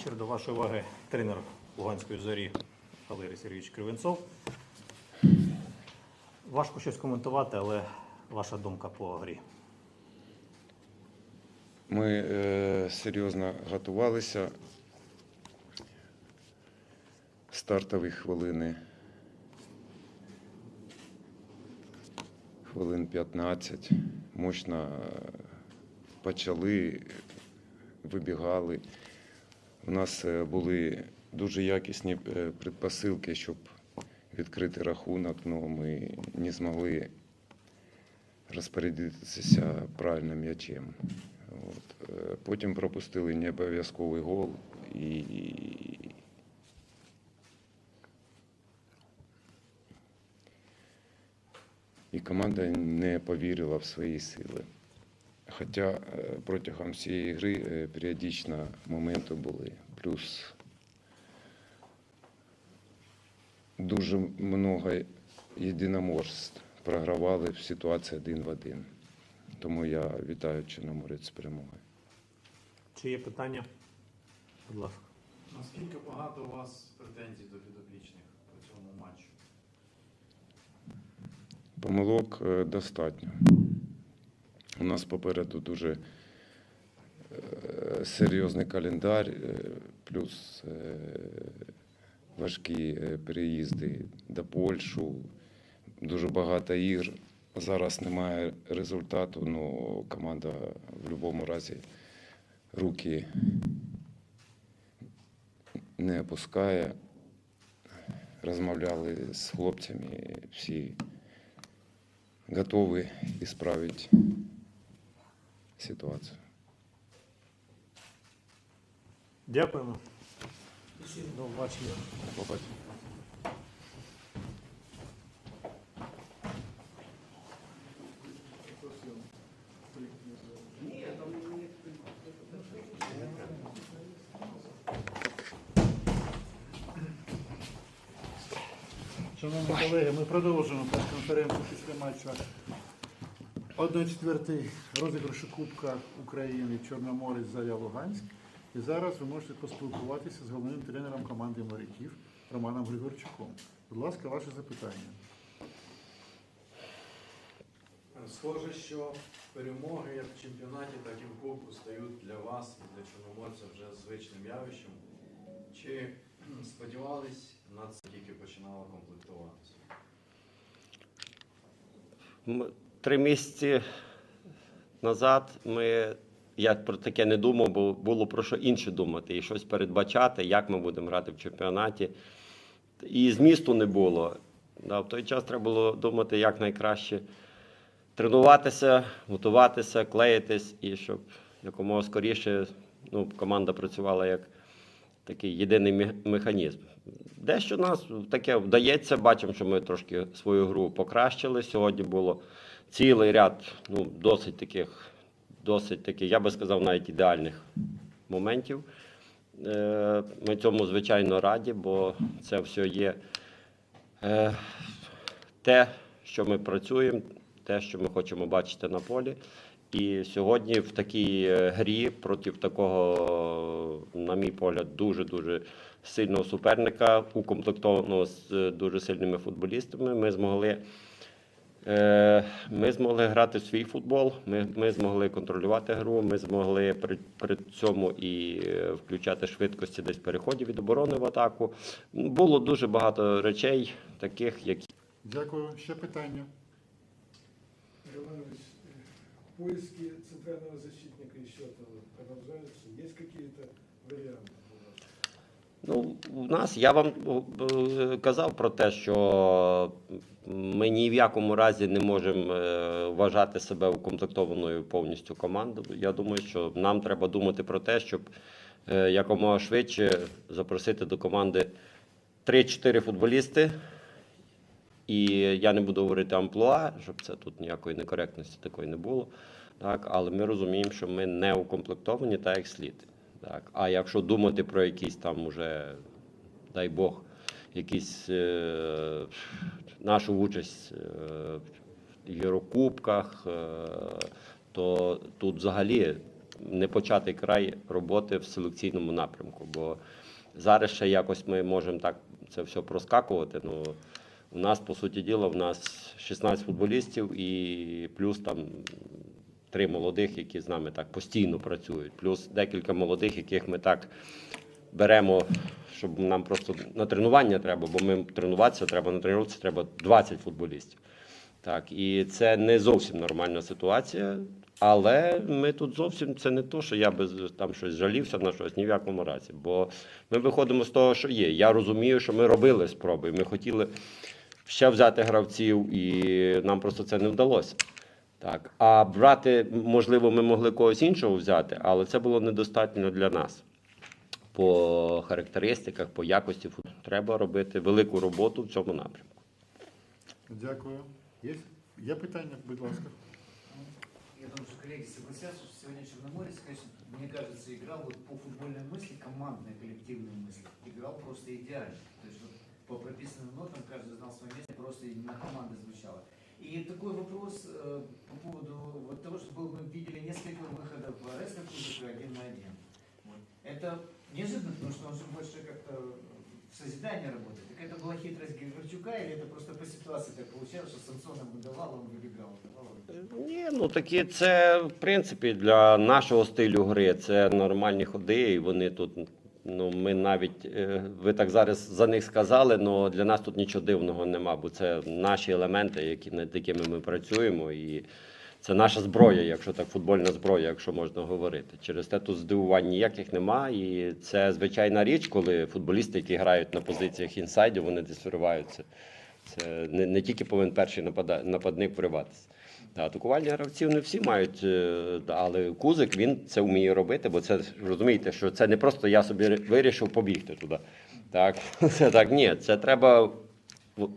вечір. До вашої уваги тренер Луганської зорі Валерій Сергійович Кривенцов. Важко щось коментувати, але ваша думка по грі. Ми е, серйозно готувалися. Стартові хвилини. Хвилин 15. Мощно е, почали, вибігали. У нас е, були дуже якісні е, предпосилки, щоб відкрити рахунок, але ми не змогли розпорядитися правильно м'ячем. От. е, Потім пропустили необов'язковий гол і. І команда не повірила в свої сили. Хоча е, протягом всієї гри е, періодично моменти були. Плюс дуже много єдиноморств програвали в ситуації один в один. Тому я вітаю Чорноморець з перемогою. Чи є питання? Будь ласка. Наскільки багато у вас претензій до підопічних по цьому матчу? Помилок е, достатньо. У нас попереду дуже е, серйозний календар, е, плюс е, важкі переїзди до Польщу, дуже багато ігр. Зараз немає результату, але команда в будь-якому разі руки не опускає. Розмовляли з хлопцями, всі готові ісправити ситуацію. Дякуємо. До побачення. Побачимо. Шановні колеги, ми продовжуємо прес-конференцію після матчу 1-4 розіграшу Кубка України Чорноморець Заря Луганськ. І зараз ви можете поспілкуватися з головним тренером команди моряків Романом Григорчуком. Будь ласка, ваше запитання. Схоже, що перемоги як в чемпіонаті, так і в Кубку стають для вас і для чорноморця вже звичним явищем. Чи сподівались на це тільки починало комплектуватися? Три місяці назад ми, я про таке не думав, бо було про що інше думати і щось передбачати, як ми будемо грати в чемпіонаті. І змісту не було. В той час треба було думати, як найкраще тренуватися, готуватися, клеїтись, і щоб якомога скоріше ну, команда працювала як такий єдиний механізм. Дещо нас таке вдається, бачимо, що ми трошки свою гру покращили. Сьогодні було цілий ряд ну, досить таких, досить таких, я би сказав, навіть ідеальних моментів. Е, Ми цьому звичайно раді, бо це все є е, те, що ми працюємо, те, що ми хочемо бачити на полі. І сьогодні в такій е, грі проти такого, на мій погляд, дуже-дуже сильного суперника, укомплектованого з дуже сильними футболістами, ми змогли. Е, Ми змогли грати в свій футбол, ми, ми змогли контролювати гру, ми змогли при, при цьому і е, включати швидкості десь переходів від оборони в атаку. Було дуже багато речей, таких, які Дякую. Ще питання. Поиски центрального защитника еще продолжаются. Есть какие-то варианты? Ну, у нас я вам е, казав про те, що ми ні в якому разі не можемо е, вважати себе укомплектованою повністю командою. Я думаю, що нам треба думати про те, щоб е, якомога швидше запросити до команди 3-4 футболісти. І я не буду говорити амплуа, щоб це тут ніякої некоректності такої не було. Так, але ми розуміємо, що ми не укомплектовані так, як слід. Так. А якщо думати про якісь там уже, дай Бог, якісь е, нашу участь е, в Єврокубках, е, то тут взагалі непочатий край роботи в селекційному напрямку. Бо зараз ще якось ми можемо так це все проскакувати. Ну, у нас, по суті діла, у нас 16 футболістів і плюс там три молодих, які з нами так постійно працюють, плюс декілька молодих, яких ми так беремо, щоб нам просто на тренування треба, бо ми тренуватися треба на тренуватися треба 20 футболістів. Так, і це не зовсім нормальна ситуація. Але ми тут зовсім це не то, що я би там щось жалівся на щось ні в якому разі. Бо ми виходимо з того, що є. Я розумію, що ми робили спроби. Ми хотіли ще взяти гравців, і нам просто це не вдалося. Так. А брати, можливо, ми могли когось іншого взяти, але це було недостатньо для нас. По характеристиках, по якості футболу. Треба робити велику роботу в цьому напрямку. Дякую. Є, є питання, будь ласка. Я думаю, что коллеги согласятся, что сегодня Черноморец, конечно, мне кажется, играл вот по футбольной мысли, командной, коллективной мысли. Играл просто идеально. То есть вот по прописанным нотам каждый знал свое место, просто именно команда звучала. И такой вопрос э, по поводу вот того, что был, мы видели несколько выходов в Ареста Кузика один на один. Вот. Это неожиданно, потому что он же больше как-то в созидании работает. Так это была хитрость Григорчука или это просто по ситуации так получалось, что Самсон ему давал, а он выбегал? давал, выбегал? Ні, ну такі це в принципі для нашого стилю гри. Це нормальні ходи, і вони тут. Ну, ми навіть е, ви так зараз за них сказали, але для нас тут нічого дивного нема, бо це наші елементи, які над якими ми працюємо, і це наша зброя, якщо так, футбольна зброя, якщо можна говорити. Через те тут здивувань ніяких нема. І це звичайна річ, коли футболісти, які грають на позиціях інсайдів, вони десь вириваються. Це не, не тільки повинен перший нападник вириватися. Та, атакувальні гравців не всі мають, е, але Кузик він це вміє робити, бо це розумієте, що це не просто я собі вирішив побігти туди. Так, це так, ні, це треба.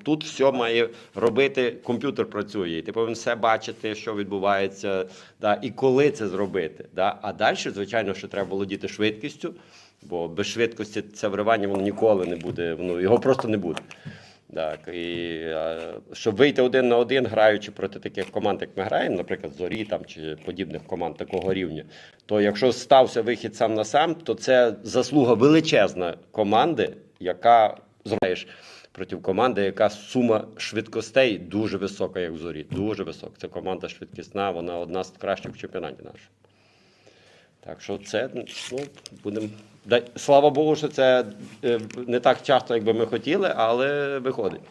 Тут все має робити, комп'ютер працює, і ти повинен все бачити, що відбувається, да, і коли це зробити. Да. А далі, звичайно, що треба володіти швидкістю, бо без швидкості це вривання воно ніколи не буде, воно, його просто не буде. Так, і е, щоб вийти один на один, граючи проти таких команд, як ми граємо, наприклад, зорі там чи подібних команд такого рівня, то якщо стався вихід сам на сам, то це заслуга величезна команди, яка зробиш проти команди, яка сума швидкостей дуже висока, як в зорі. Дуже висока. Це команда швидкісна, вона одна з кращих в чемпіонаті нашого. Так що це ну, будемо. Слава Богу, що це е, не так часто, як би ми хотіли, але виходить.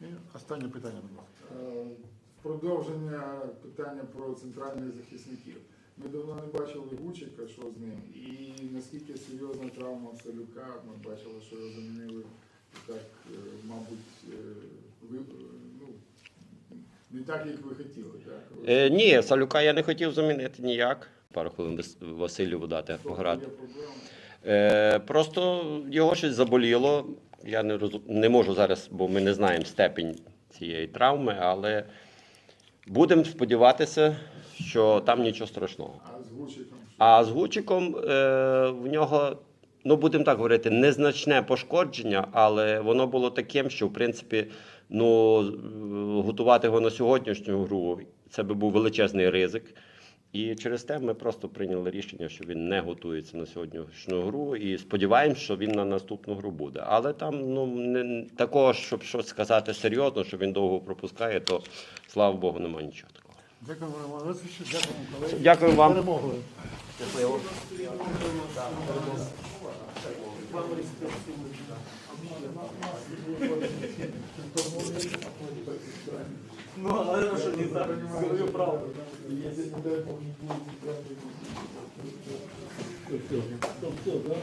І останнє питання, будь ласка. Е, Продовження питання про центральних захисників. Ми давно не бачили Гучика, що з ним, і наскільки серйозна травма Салюка, ми бачили, що його замінили так, е, мабуть, ви, ну, не так, як ви хотіли. Так? Е, ні, Салюка я не хотів замінити ніяк. Пару хвилин Вас- Василю дати пограти. Е, просто його щось заболіло. Я не, розу... не можу зараз, бо ми не знаємо степінь цієї травми, але будемо сподіватися, що там нічого страшного. А з Гучиком е, в нього, ну будемо так говорити, незначне пошкодження, але воно було таким, що в принципі ну, готувати його на сьогоднішню гру це би був величезний ризик. І через те ми просто прийняли рішення, що він не готується на сьогоднішню гру, і сподіваємось, що він на наступну гру буде. Але там ну не такого, щоб щось сказати серйозно, що він довго пропускає, то слава Богу, немає нічого такого. Дякую, Роман Олексійович, дякую, колеги. Дякую вам. Перемогою. Ну, а это что, не так? Говорю правду. Если не дай Бог, все, все, да?